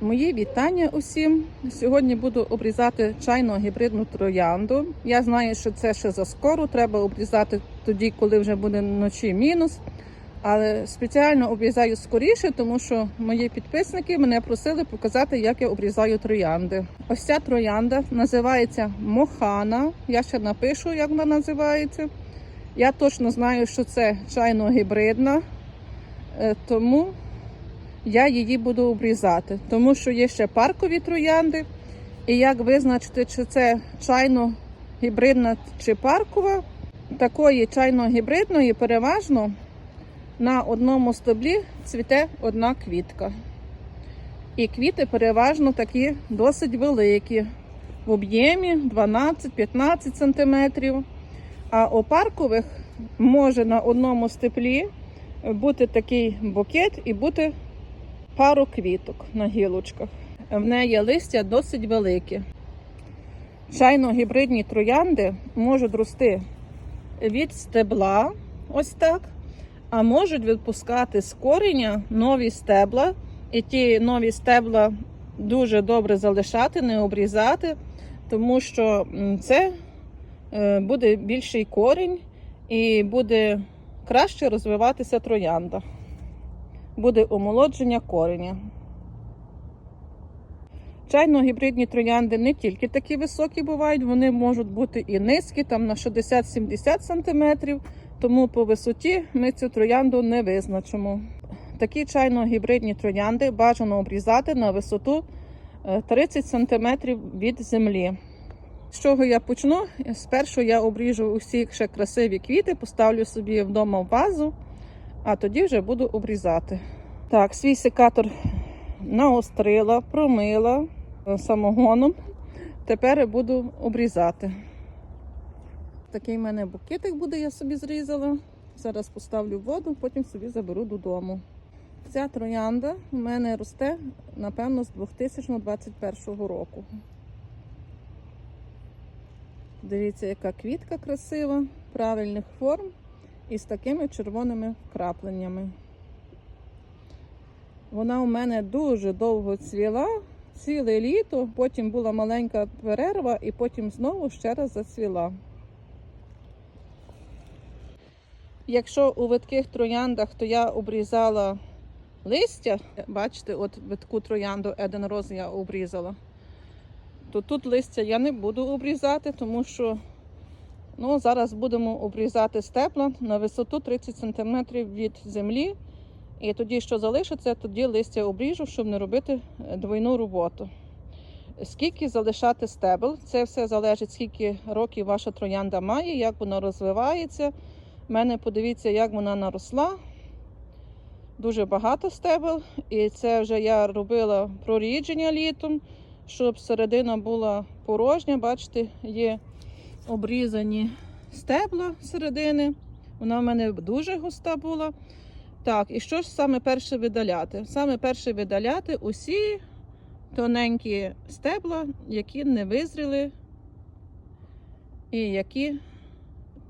Мої вітання усім. Сьогодні буду обрізати чайну гібридну троянду. Я знаю, що це ще заскоро, треба обрізати тоді, коли вже буде вночі мінус. Але спеціально обрізаю скоріше, тому що мої підписники мене просили показати, як я обрізаю троянди. Ось ця троянда називається Мохана. Я ще напишу, як вона називається. Я точно знаю, що це чайно гібридна, е, тому я її буду обрізати, тому що є ще паркові троянди. І як визначити, чи це чайно гібридна чи паркова, такої чайно гібридної переважно на одному стеблі цвіте одна квітка. І квіти переважно такі досить великі, в об'ємі 12-15 см. А у паркових може на одному степлі бути такий букет і бути пару квіток на гілочках. В неї листя досить великі. Чайно-гібридні троянди можуть рости від стебла, ось так, а можуть відпускати з коріння нові стебла. І ті нові стебла дуже добре залишати, не обрізати, тому що це е, буде більший корінь і буде краще розвиватися троянда буде омолодження кореня. Чайно-гібридні троянди не тільки такі високі бувають, вони можуть бути і низькі, там на 60-70 см, тому по висоті ми цю троянду не визначимо. Такі чайно-гібридні троянди бажано обрізати на висоту е, 30 см від землі. З чого я почну? Спершу я обріжу усі ще красиві квіти, поставлю собі вдома в вазу а тоді вже буду обрізати. Так, свій секатор наострила, промила е, самогоном. Тепер буду обрізати. Такий в мене букетик буде, я собі зрізала. Зараз поставлю в воду, потім собі заберу додому. Ця троянда у мене росте, напевно, з 2021 року. Дивіться, яка квітка красива, правильних форм і з такими червоними вкрапленнями. Вона у мене дуже довго цвіла, ціле літо, потім була маленька перерва і потім знову ще раз зацвіла. Якщо у видких трояндах, то я обрізала листя, бачите, от видку троянду Еден Роз я обрізала, то тут листя я не буду обрізати, тому що Ну, Зараз будемо обрізати степла на висоту 30 см від землі. І тоді, що залишиться, тоді листя обріжу, щоб не робити е, двойну роботу. Скільки залишати стебл, це все залежить, скільки років ваша троянда має, як вона розвивається. У мене подивіться, як вона наросла. Дуже багато стебел. І це вже я робила прорідження літом, щоб середина була порожня. Бачите, є обрізані стебла середини. Вона в мене дуже густа була. Так, і що ж саме перше видаляти? Саме перше видаляти усі тоненькі стебла, які не визріли і які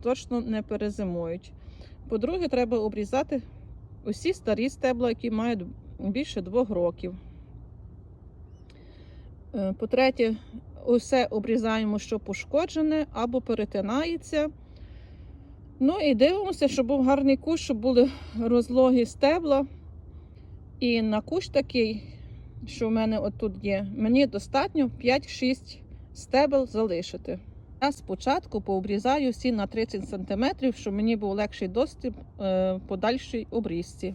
точно не перезимують. По-друге, треба обрізати усі старі стебла, які мають більше двох років. Е, По-третє, усе обрізаємо, що пошкоджене або перетинається. Ну і дивимося, щоб був гарний кущ, щоб були розлогі стебла. І на кущ такий, що в мене отут є, мені достатньо 5-6 стебел залишити. Я спочатку пообрізаю всі на 30 см, щоб мені був легший доступ е, в подальшій обрізці.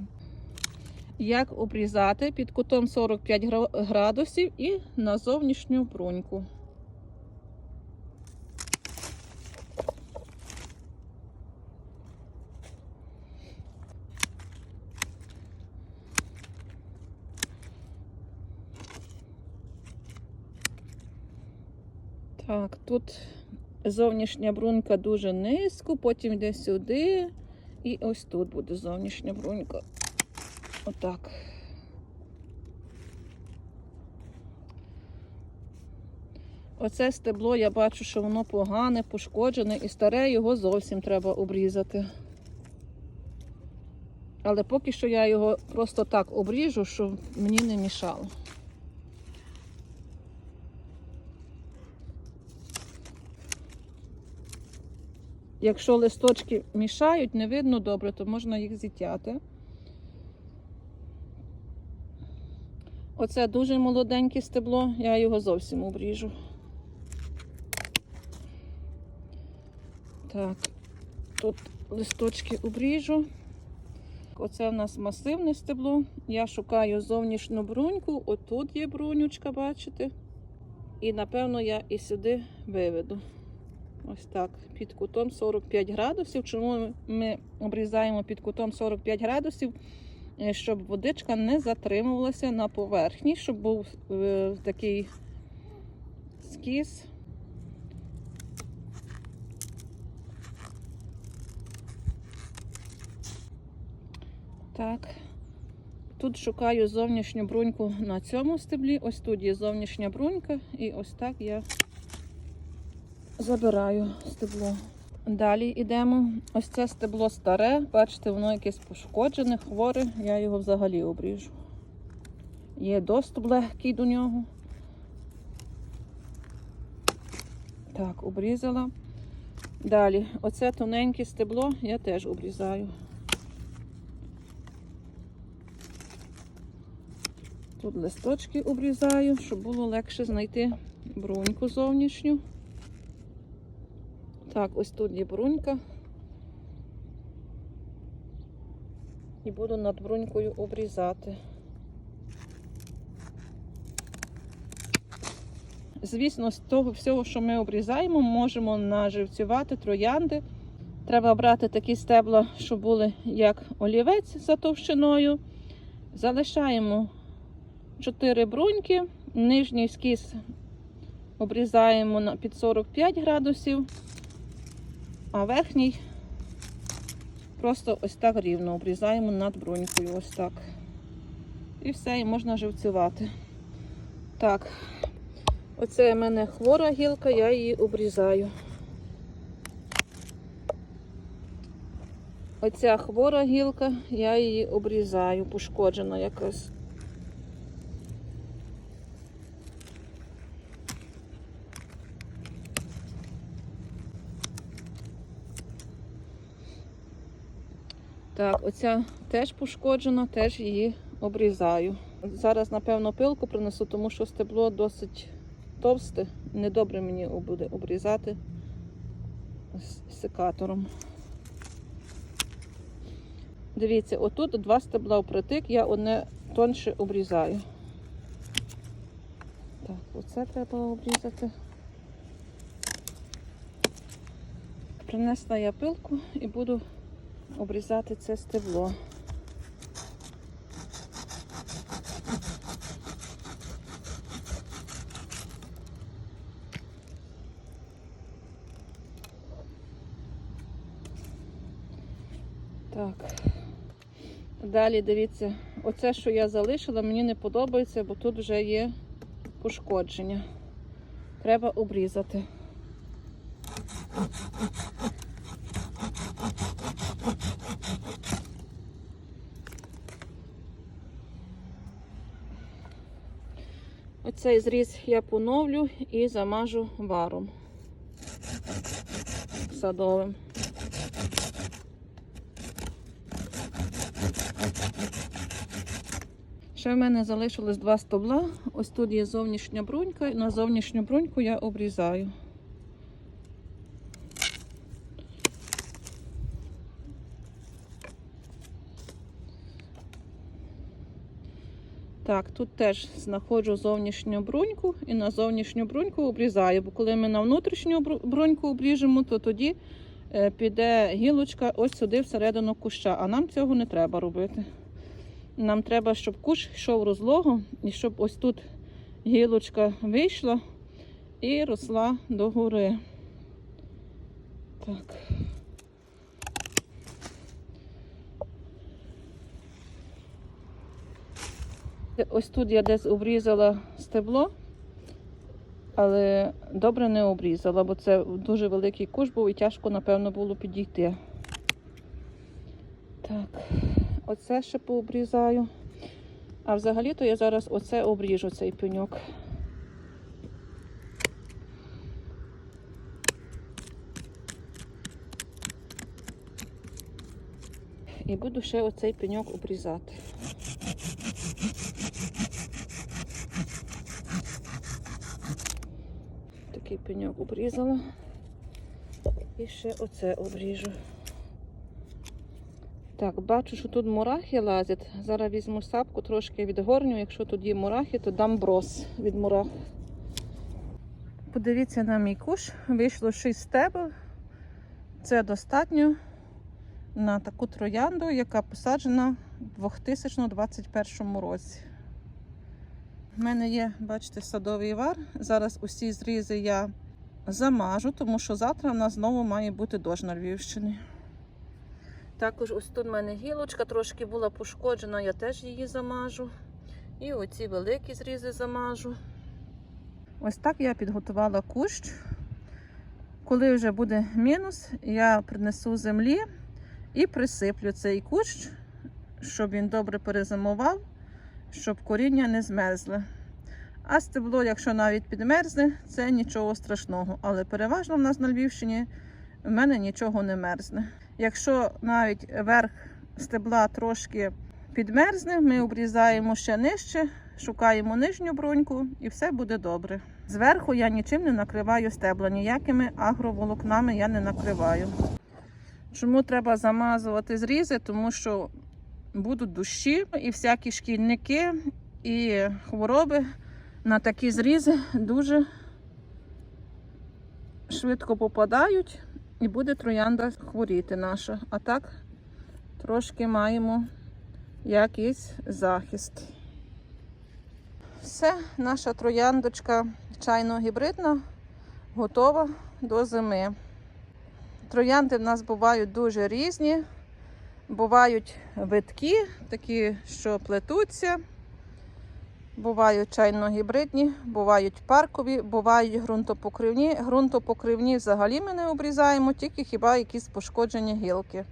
Як обрізати під кутом 45 градусів і на зовнішню бруньку. Так, тут зовнішня брунька дуже низько, потім йде сюди. І ось тут буде зовнішня брунька. Отак. Оце стебло, я бачу, що воно погане, пошкоджене, і старе його зовсім треба обрізати. Але поки що я його просто так обріжу, щоб мені не мішало. Якщо листочки мішають, не видно добре, то можна їх зітяти. Оце дуже молоденьке стебло, я його зовсім обріжу. Так, тут листочки обріжу. Оце в нас масивне стебло. Я шукаю зовнішню бруньку. Отут є брунючка, бачите? І напевно я і сюди виведу. Ось так, під кутом 45 градусів. Чому ми обрізаємо під кутом 45 градусів? Е, Щоб водичка не затримувалася на поверхні, щоб був е, такий скіс. Так. Тут шукаю зовнішню бруньку на цьому стеблі. Ось тут є зовнішня брунька, і ось так я забираю стебло. Далі йдемо. Ось це стебло старе. Бачите, воно якесь пошкоджене, хворе. Я його взагалі обріжу. Є доступ легкий до нього. Так, обрізала. Далі, оце тоненьке стебло я теж обрізаю. Тут листочки обрізаю, щоб було легше знайти бруньку зовнішню. Так, ось тут є брунька. І буду над брунькою обрізати. Звісно, з того всього, що ми обрізаємо, можемо наживцювати троянди. Треба брати такі стебла, щоб були як олівець за товщиною. Залишаємо 4 бруньки, нижній скіс обрізаємо під 45 градусів, а верхній просто ось так рівно обрізаємо над брунькою. Ось так. І все, і можна живцювати. Так, оце в мене хвора гілка, я її обрізаю. Оця хвора гілка, я її обрізаю, пошкоджена якась. Так, оця теж пошкоджена, теж її обрізаю. Зараз, напевно, пилку принесу, тому що стебло досить товсте. Недобре мені буде обрізати секатором. Дивіться, отут два стебла впритик, я одне тонше обрізаю. Так, оце треба обрізати. Принесла я пилку і буду обрізати це стебло. Так. Далі дивіться, оце, що я залишила, мені не подобається, бо тут вже є пошкодження. Треба обрізати. Оцей зріз я поновлю і замажу варом садовим. Ще в мене залишилось два стобла. Ось тут є зовнішня брунька, і на зовнішню бруньку я обрізаю. Так, тут теж знаходжу зовнішню бруньку і на зовнішню бруньку обрізаю, бо коли ми на внутрішню бруньку обріжемо, то тоді е, піде гілочка ось сюди всередину куща, а нам цього не треба робити. Нам треба, щоб кущ йшов розлогом і щоб ось тут гілочка вийшла і росла догори. Так. Ось тут я десь обрізала стебло, але добре не обрізала, бо це дуже великий куш був і тяжко, напевно, було підійти. Так, оце ще пообрізаю. А взагалі-то я зараз оце обріжу цей пеньок. І буду ще оцей пеньок обрізати. Такий пеньок обрізала. І ще оце обріжу. Так, бачу, що тут мурахи лазять. Зараз візьму сапку, трошки відгорню. Якщо тут є мурахи, то дам брос від мурах. Подивіться на мій куш. Вийшло 6 стебел. Це достатньо на таку троянду, яка посаджена в 2021 році. У мене є, бачите, садовий вар. Зараз усі зрізи я замажу, тому що завтра в нас знову має бути дощ на Львівщині. Також ось тут в мене гілочка трошки була пошкоджена, я теж її замажу. І оці великі зрізи замажу. Ось так я підготувала кущ. Коли вже буде мінус, я принесу землі і присиплю цей кущ, щоб він добре перезимував, щоб коріння не змерзли. А стебло, якщо навіть підмерзне, це нічого страшного. Але переважно в нас на Львівщині в мене нічого не мерзне. Якщо навіть верх стебла трошки підмерзне, ми обрізаємо ще нижче, шукаємо нижню бруньку і все буде добре. Зверху я нічим не накриваю стебла, ніякими агроволокнами я не накриваю. Чому треба замазувати зрізи? Тому що будуть дощі і всякі шкідники і хвороби на такі зрізи дуже швидко попадають і буде троянда хворіти наша. А так трошки маємо якийсь захист. Все, наша трояндочка чайно-гібридна готова до зими. Троянди в нас бувають дуже різні. Бувають витки, такі, що плетуться. Бувають чайно-гібридні, бувають паркові, бувають ґрунтопокривні. Ґрунтопокривні взагалі ми не обрізаємо, тільки хіба якісь пошкоджені гілки.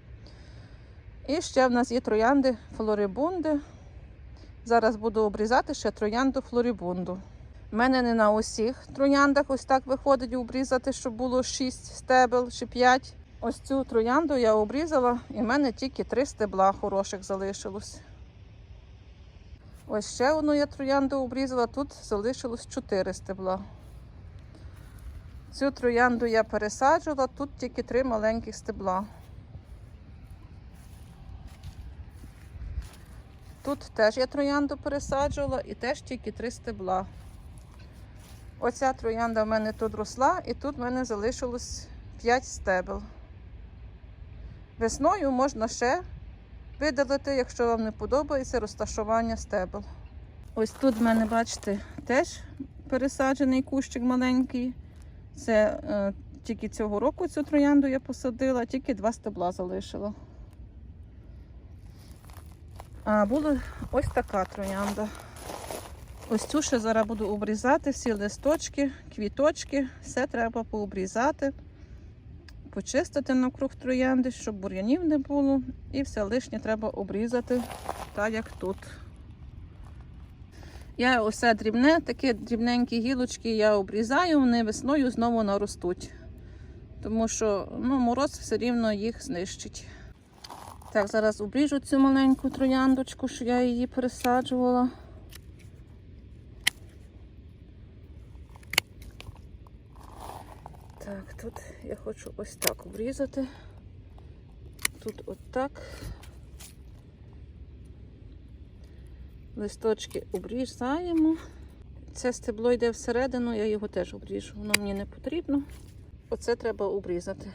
І ще в нас є троянди флорибунди. Зараз буду обрізати ще троянду флорибунду. У мене не на усіх трояндах ось так виходить обрізати, щоб було 6 стебел чи 5. Ось цю троянду я обрізала, і в мене тільки 3 стебла хороших залишилось. Ось ще одну я троянду обрізала, тут залишилось 4 стебла. Цю троянду я пересаджувала, тут тільки 3 маленьких стебла. Тут теж я троянду пересаджувала і теж тільки 3 стебла. Оця троянда в мене тут росла, і тут в мене залишилось 5 стебел. Весною можна ще видалити, якщо вам не подобається розташування стебел. Ось тут в мене, бачите, теж пересаджений кущик маленький. Це е, тільки цього року цю троянду я посадила, тільки два стебла залишила. А була ось така троянда. Ось цю ще зараз буду обрізати, всі листочки, квіточки, все треба пообрізати, почистити навкруг троянди, щоб бур'янів не було. І все лишнє треба обрізати, так як тут. Я усе дрібне, такі дрібненькі гілочки я обрізаю, вони весною знову наростуть. Тому що ну, мороз все рівно їх знищить. Так, зараз обріжу цю маленьку трояндочку, що я її пересаджувала. Так, тут я хочу ось так обрізати. Тут отак. Листочки обрізаємо. Це стебло йде всередину, я його теж обріжу. Воно мені не потрібно. Оце треба обрізати.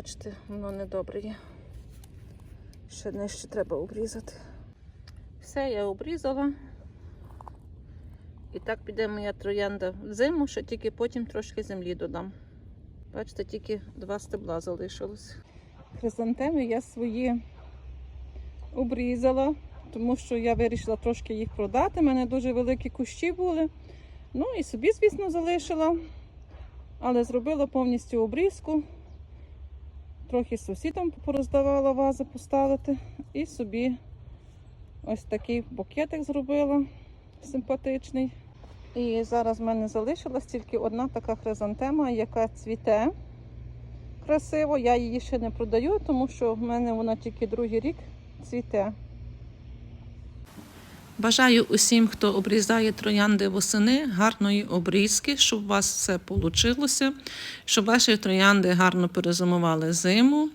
Бачите, воно недобре є. Ще нижче треба обрізати. Все, я обрізала. І так піде моя троянда в зиму, ще тільки потім трошки землі додам. Бачите, тільки два стебла залишилось. Хризантеми я свої обрізала, тому що я вирішила трошки їх продати. У мене дуже великі кущі були. Ну і собі, звісно, залишила. Але зробила повністю обрізку. Трохи сусідам пороздавала вази поставити і собі Ось такий букетик зробила симпатичний. І зараз в мене залишилась тільки одна така хризантема, яка цвіте красиво. Я її ще не продаю, тому що в мене вона тільки другий рік цвіте. Бажаю усім, хто обрізає троянди восени, гарної обрізки, щоб у вас все вийшло, щоб ваші троянди гарно перезимували зиму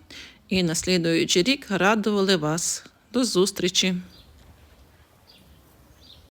і на слідуючий рік радували вас. До зустрічі!